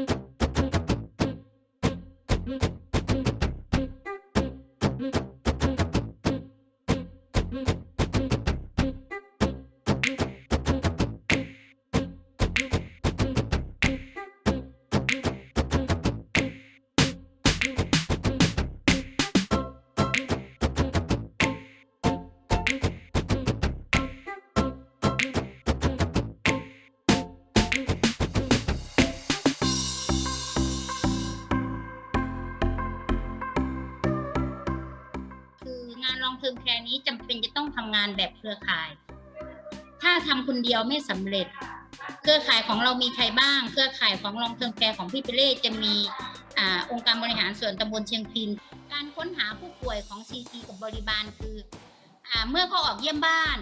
คื มแคร์นี้จำเป็นจะต้องทำงานแบบเครือข่าย ถ้าทำคนเดียวไม่สำเร็จ เครือข่ายของเรามีใครบ้าง เครือข่ายของลองเทอมแคร์ของพี่เปเล่จะมีอ่าองค์การบริหารส่วนตำบลเชียงพิน การค้นหาผู้ป่วยของซีซีกับบริบาลคืออ่าเมื่อเขาออกเยี่ยมบ้าน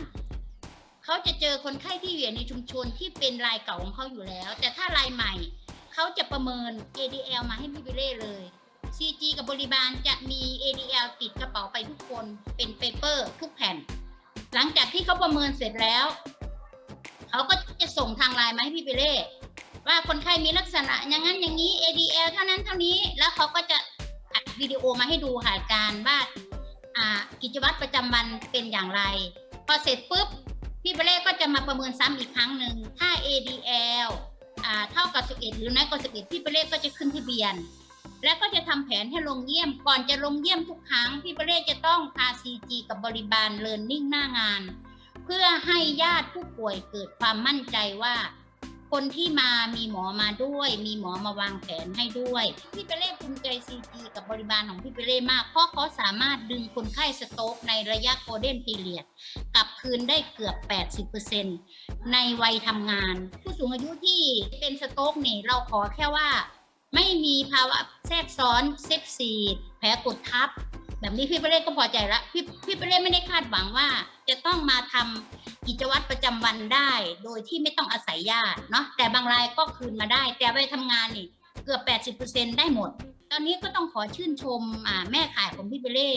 เขาจะเจอคนไข้ที่อยู่ในชุมชนที่เป็นรายเก่าของเขาอยู่แล้ว แต่ถ้ารายใหม่เขาจะประเมิน ADL มาให้พี่เปเล่เลย CG กับบริบาลจะมี ADL ติดกระเป๋าไปทุกคนเป็นเปเปอร์ทุกแผ่น หลังจากที่เขาประเมินเสร็จแล้ว เขาก็จะส่งทางไลน์มาให้พี่เปเล่ว่าคนไข้มีลักษณะอย่างนั้นอย่างนี้ ADL เท่านั้นเท่านี้แล้วเขาก็จะอัดวิดีโอมาให้ดูหาการว่าอ่ากิจวัตรประจำวันเป็นอย่างไร พอเสร็จปุ๊บพี่เปเล่ก็จะมาประเมินซ้ำอีกครั้งหนึ่งถ้า ADL เท่ากับ 11 หรือน้อยกว่า 11 พี่เปเล่ก็จะขึ้นทะเบียน และก็จะทำแผนให้ลงเยี่ยม ก่อนจะลงเยี่ยมทุกครั้งพี่เปเล่จะต้องพา CG กับบริบาลเลิร์นนิ่งหน้างาน เพื่อให้ญาติผู้ป่วยเกิดความมั่นใจว่า คนที่มามีหมอมาด้วย มีหมอมาวางแผนให้ด้วย พี่เปเล่ภูมิใจ CG กับบริบาลของพี่เปเล่มาก เพราะเขาสามารถดึงคนไข้สโตรกในระยะโกลเด้นพีเรียดกลับคืนได้เกือบ 80%ในวัยทำงาน ผู้สูงอายุที่เป็นสโตรกนี่เราขอแค่ว่า ไม่มีภาวะแทรกซ้อนเซฟซีดแผลกดทับ แบบนี้พี่เปเล่ก็พอใจละพี่พี่เปเล่ไม่ได้คาดหวังว่า จะต้องมาทำกิจวัตรประจำวันได้ โดยที่ไม่ต้องอาศัยญาติเนาะแต่บางรายก็คืนมาได้ แต่ไปทำงานนี่เกือบ 80%ได้หมด ตอนนี้ก็ต้องขอชื่นชมแม่ขายของพี่เปเล่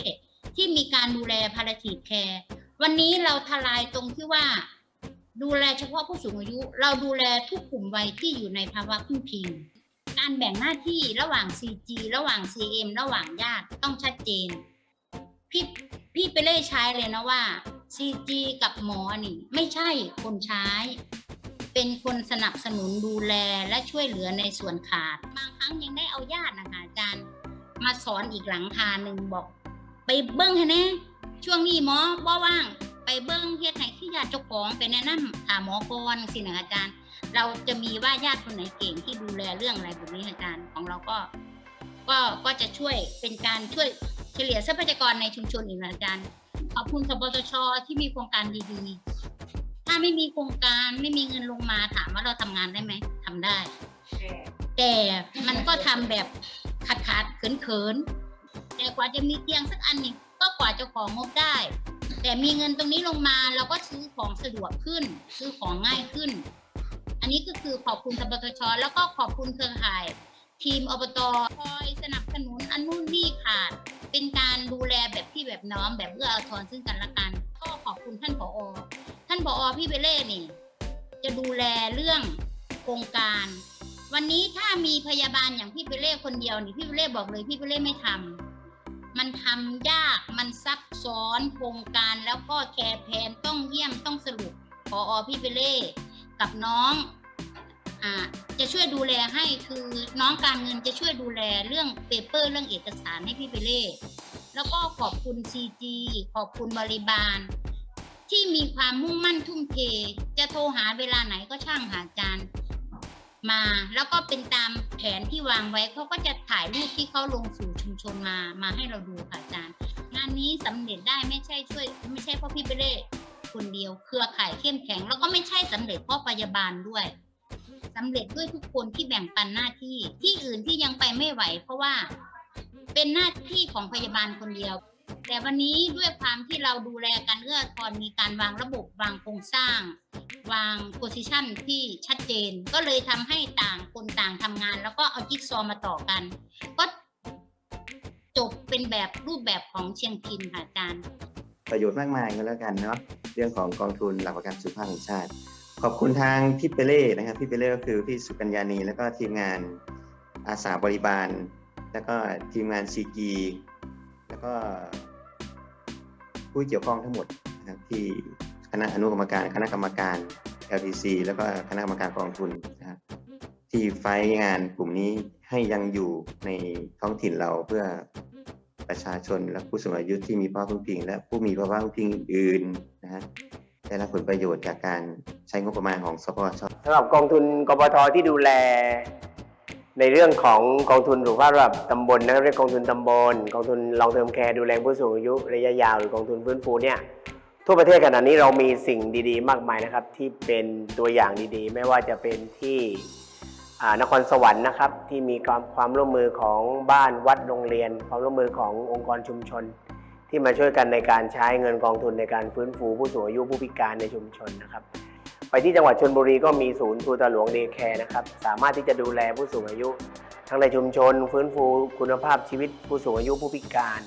ที่มีการดูแลพาราทีแคร์วันนี้เราทลายตรงที่ว่า ดูแลเฉพาะผู้สูงอายุ เราดูแลทุกกลุ่มวัยที่อยู่ในภาวะพึ่งพิง การแบ่งหน้าที่ระหว่าง CG ระหว่าง CM ระหว่างญาติต้องชัดเจน พี่พี่ไปเล่ใช้เลยนะว่า CG กับหมอนี่ ไม่ใช่คนใช้ เป็นคนสนับสนุนดูแลและช่วยเหลือในส่วนขาด บางครั้งยังได้เอาญาตินะคะอาจารย์มาสอนอีกหลังคาหนึ่งบอก ไปเบิ้งให้แน่ช่วงนี้หมอบ่ว่าง ไปเบิ้งเฮ็ดให้ที่ญาติเจ้าของไปแนะนำหาหมอก่อนสินะอาจารย์ เราจะมีว่าญาติคนไหนเก่งที่ดูแลเรื่องอะไรแบบนี้อาจารย์ของเราก็ ก็ก็จะช่วยเป็นการช่วยเฉลี่ยทรัพยากรในชุมชนอีกนะอาจารย์ขอบคุณสปสชที่มีโครงการดีๆ ถ้าไม่มีโครงการไม่มีเงินลงมาถามว่าเราทำงานได้ไหมทำได้ แต่มันก็ทำแบบขาดขาดๆเขินเขินๆแต่กว่าจะมีเตียงสักอันนี่ก็กว่าจะของงบได้ แต่มีเงินตรงนี้ลงมาเราก็ซื้อของสะดวกขึ้น ซื้อของง่ายขึ้น อันนี้ก็คือขอบคุณสปสชแล้วก็ขอบคุณเครือข่าย ทีมอบตคอยสนับสนุนอันนู่นนี่ขาดเป็นการดูแลแบบพี่แบบน้องแบบเอื้ออาทรซึ่งกันและกัน ก็ขอบคุณท่านผอ ท่านผอพี่เบเล่นี่ จะดูแลเรื่องโครงการ วันนี้ถ้ามีพยาบาลอย่างพี่เบเล่คนเดียวนี่พี่เบเล่บอกเลยพี่เบเล่ไม่ทำมันทำยากมันซับซ้อนโครงการแล้วก็แคร์แพนต้องเยี่ยมต้องสรุปผอพี่เบเล่ กับน้องอ่าจะช่วยดูแลให้คือน้องการเงินจะช่วยดูแลเรื่องเปเปอร์เรื่องเอกสารให้พี่เปเล่แล้วก็ขอบคุณ CG ขอบคุณบริบาล ที่มีความมุ่งมั่นทุ่มเท จะโทรหาเวลาไหนก็ช่างหาอาจารย์มา แล้วก็เป็นตามแผนที่วางไว้เขาก็จะถ่ายรูปที่เขาลงสู่ชุมชนมามาให้เราดูค่ะอาจารย์ งานนี้สำเร็จได้ไม่ใช่ช่วย ไม่ใช่เพราะพี่เปเล่ คนเดียว เครือข่ายเข้มแข็ง แล้วก็ไม่ใช่สำเร็จเพราะพยาบาลด้วยสำเร็จด้วยทุกคนที่แบ่งปันหน้าที่ที่อื่นที่ยังไปไม่ไหว เพราะว่าเป็นหน้าที่ของพยาบาลคนเดียว แต่วันนี้ด้วยความที่เราดูแลกันเอื้อทอนมีการวางระบบวางโครงสร้าง วางโพซิชันที่ชัดเจน ก็เลยทำให้ต่างคนต่างทำงาน แล้วก็เอาจิ๊กซอว์มาต่อกัน ก็จบเป็นแบบรูปแบบของเชียงพินค่ะอาจารย์ประโยชน์มากมายก็แล้วกันเนาะ เรื่องของกองทุนหลักประกันสุขภาพแห่งชาติ ขอบคุณทางพี่เปเล่นะครับพี่เปเล่ก็คือพี่สุกัญญานีแล้วก็ทีมงานอาสาบริบาล แล้วก็ทีมงานซีกีแล้วก็ผู้เกี่ยวข้องทั้งหมดนะครับที่คณะอนุกรรมการคณะกรรมการ LTC แล้วก็คณะกรรมการกองทุนนะครับที่ไฟงานกลุ่มนี้ให้ยังอยู่ในท้องถิ่นเราเพื่อ ประชาชน และผู้สูงอายุที่มีภาวะพึ่งพิง และผู้มีภาวะพึ่งพิงอื่นๆนะฮะได้รับผลประโยชน์จากการใช้งบประมาณของสปชสำหรับกองทุนกปทที่ดูแล ในเรื่องของกองทุนสุขภาพระดับตำบลนะครับเรียกกองทุนตำบล กองทุนลองเทอมแคร์ดูแลผู้สูงอายุระยะยาวหรือกองทุนฟื้นฟูเนี่ยทั่วประเทศขณะนี้เรามีสิ่งดีๆ มากมายนะครับ ที่เป็นตัวอย่างดีๆ ไม่ว่าจะเป็นที่ นครสวรรค์นะครับที่มีความความร่วมมือของบ้านวัดโรงเรียน ความร่วมมือขององค์กรชุมชน ที่มาช่วยกันในการใช้เงินกองทุนในการฟื้นฟูผู้สูงอายุผู้พิการในชุมชนนะครับไปที่จังหวัดชนบุรีก็มีศูนย์ครูตาหลวงเดย์แคร์นะครับสามารถที่จะดูแลผู้สูงอายุ ทั้งในชุมชน ฟื้นฟูคุณภาพชีวิตผู้สูงอายุผู้พิการ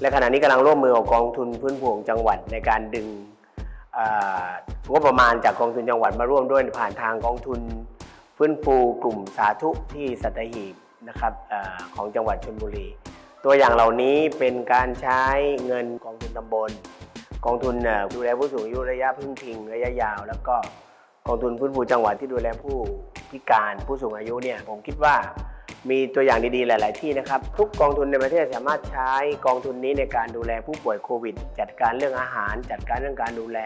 และขณะนี้กำลังร่วมมือกับกองทุนฟื้นฟูของจังหวัดในการดึงงบประมาณจากกองทุนจังหวัดมาร่วมด้วยผ่านทางกองทุน ฟื้นฟูกลุ่มสาธุที่สัตหีบนะครับอของจังหวัดชนบุรี ตัวอย่างเหล่านี้เป็นการใช้เงินกองทุนตำบล กองทุนดูแลผู้สูงอายุระยะพึ่งพิงระยะยาว แล้วก็กองทุนฟื้นฟูจังหวัดที่ดูแลผู้พิการผู้สูงอายุเนี่ยผมคิดว่ามีตัวอย่างดีๆ หลาย ๆ ที่นะครับ ทุกกองทุนในประเทศสามารถใช้กองทุนนี้ในการดูแลผู้ป่วยโควิด จัดการเรื่องอาหาร จัดการเรื่องการดูแล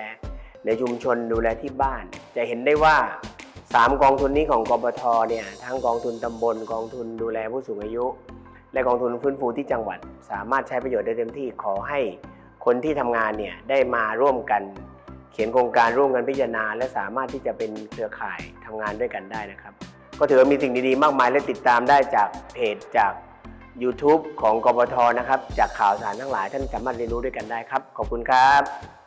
ในชุมชนดูแลที่บ้าน จะเห็นได้ว่า 3กองทุนนี้ของกบทเนี่ยทั้งกองทุนตำบลกองทุนดูแลผู้สูงอายุ และกองทุนฟื้นฟูที่จังหวัด สามารถใช้ประโยชน์ได้เต็มที่ขอให้คนที่ทำงานเนี่ยได้มาร่วมกัน เขียนโครงการร่วมกันพิจารณา และสามารถที่จะเป็นเครือข่ายทำงานด้วยกันได้นะครับ ก็ถือว่ามีสิ่งดีๆมากมายและติดตามได้จากเพจจาก YouTube ของกบทนะครับ จากข่าวสารทั้งหลายท่านสามารถเรียนรู้ด้วยกันได้ครับ ขอบคุณครับ